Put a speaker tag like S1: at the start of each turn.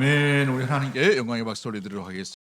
S1: 아멘. 우리 하나님께 영광의 박수 올리도록 하겠습니다.